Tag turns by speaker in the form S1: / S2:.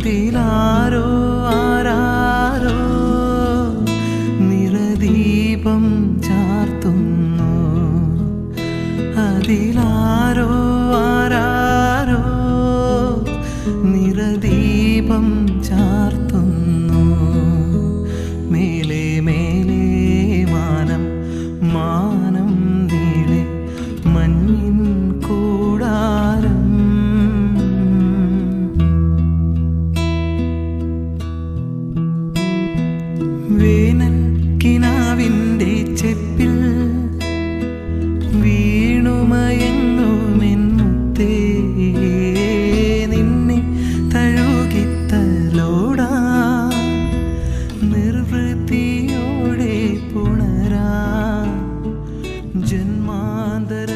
S1: അതിലാരോ ആരാരോ നിറദീപം ചാർത്തുന്നു. അതിലാരോ ആരാരോ നിറദീപം ചാർത്തുന്നു. മേലെ മേ വേനൽ കിനാവിന്റെ ചെപ്പിൽ തഴുകിത്തലോടാ പുണരാ. ജന്മാന്തര